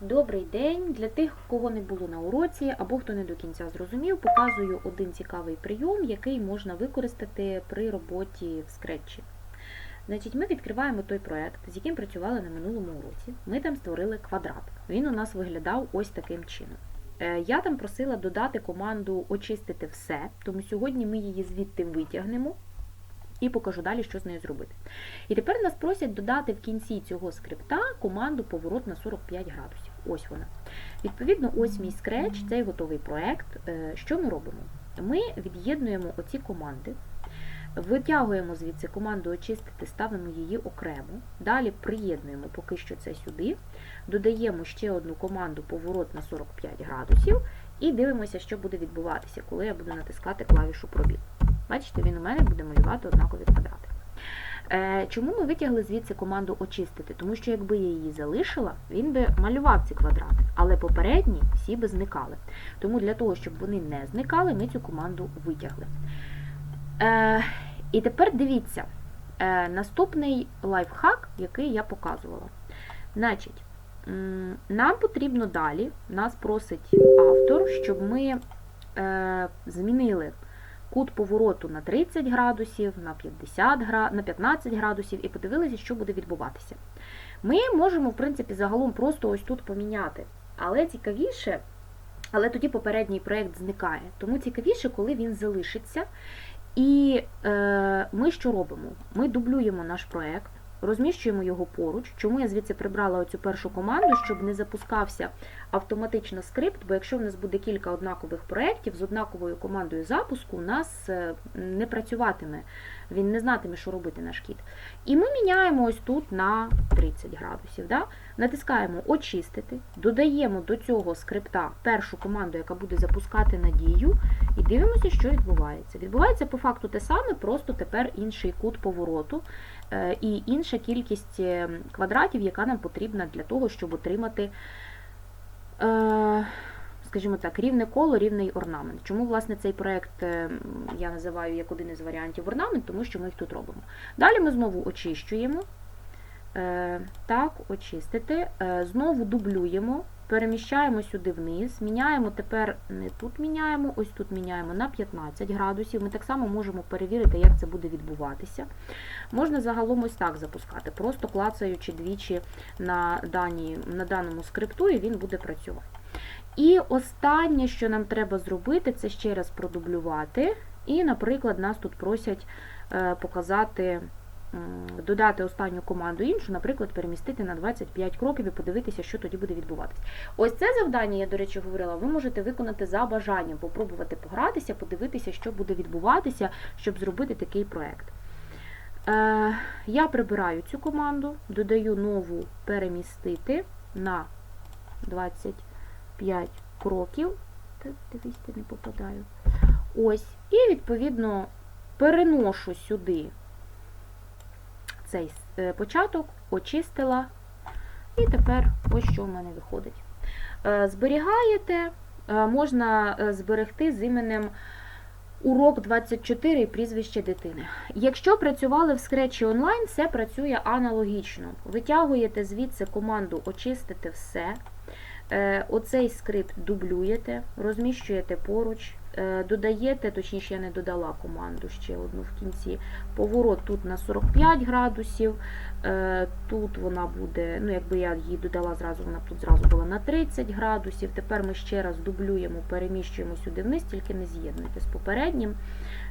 Добрий день! Для тих, кого не було на уроці або хто не до кінця зрозумів, показую один цікавий прийом, який можна використати при роботі в скретчі. Значить, ми відкриваємо той проект, з яким працювали на минулому уроці. Ми там створили квадрат. Він у нас виглядав ось таким чином. Е, Я там просила додати команду очистити все, тому сьогодні ми її звідти витягнемо і покажу далі, що з нею зробити. І тепер нас просять додати в кінці цього скрипта команду поворот на 45 градусів. Ось вона. Відповідно, ось мій скреч, цей готовий проект. Е, Що ми робимо? Ми від'єднуємо оці команди, витягуємо звідси команду очистити, ставимо її окремо. Далі приєднуємо поки що це сюди, додаємо ще одну команду поворот на 45 градусів і дивимося, що буде відбуватися, коли я буду натискати клавішу пробіл. Бачите, він у мене буде малювати однакові квадрати. Е, Чому ми витягли звідси команду очистити? Тому що якби я її залишила, він би малював ці квадрати, але попередні всі би зникали. Тому для того, щоб вони не зникали, ми цю команду витягли. Е, І тепер дивіться, е, наступний лайфхак, який я показувала. Значить, нам потрібно далі, нас просить автор, щоб ми змінили кут повороту на 30 градусів, на 50 на 15 градусів і подивилися, що буде відбуватися. Ми можемо, в принципі, загалом просто ось тут поміняти. Але цікавіше, але тоді попередній проєкт зникає. Тому цікавіше, коли він залишиться. І е, ми що робимо? Ми дублюємо наш проєкт, розміщуємо його поруч. Чому я звідси прибрала оцю першу команду, щоб не запускався автоматично скрипт, бо якщо в нас буде кілька однакових проєктів з однаковою командою запуску, у нас е, не працюватиме, він не знатиме, що робити наш кіт. І ми міняємо ось тут на 30 градусів. Да? Натискаємо очистити, додаємо до цього скрипта першу команду, яка буде запускати надію, і дивимося, що відбувається. Відбувається по факту те саме, просто тепер інший кут повороту е, і інша кількість е, квадратів, яка нам потрібна для того, щоб отримати е, скажімо так, рівне коло, рівний орнамент. Чому, власне, цей проект е, я називаю як один із варіантів орнамент, тому що ми їх тут робимо. Далі ми знову очищуємо. Так, очистити. Знову дублюємо, переміщаємо сюди вниз, міняємо тепер, не тут міняємо, ось тут міняємо на 15 градусів. Ми так само можемо перевірити, як це буде відбуватися. Можна загалом ось так запускати, просто клацаючи двічі на, дані, на даному скрипту, і він буде працювати. І останнє, що нам треба зробити, це ще раз продублювати. І, наприклад, нас тут просять е, показати, додати останню команду іншу, наприклад, перемістити на 25 кроків і подивитися, що тоді буде відбуватися. Ось це завдання, я, до речі, говорила, ви можете виконати за бажанням, попробувати погратися, подивитися, що буде відбуватися, щоб зробити такий проект. Е, Я прибираю цю команду, додаю нову перемістити на 25 кроків. Ти не попадаю. Ось. І, відповідно, переношу сюди цей е, початок, очистила. І тепер ось що в мене виходить. Е, Зберігаєте, е, можна зберегти з іменем урок 24 і прізвище дитини. Якщо працювали в Scratch онлайн, все працює аналогічно. Витягуєте звідси команду очистити все. Оцей скрипт дублюєте, розміщуєте поруч, додаєте, точніше, я не додала команду ще одну в кінці. Поворот тут на 45 градусів. е, Тут вона буде, ну якби я її додала зразу, вона тут зразу була на 30 градусів. Тепер ми ще раз дублюємо, переміщуємо сюди вниз, тільки не з'єднуйте з попереднім.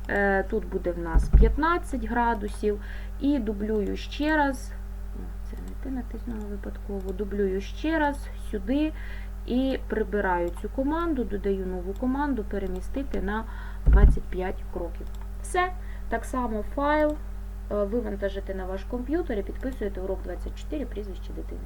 Е, Тут буде в нас 15 градусів. І дублюю ще раз. Ти натиснула випадково. Дублюю ще раз сюди і прибираю цю команду, додаю нову команду, перемістити на 25 кроків. Все. Так само файл вивантажити вивантажите на ваш комп'ютер і підписуєте урок 24 прізвище дитини.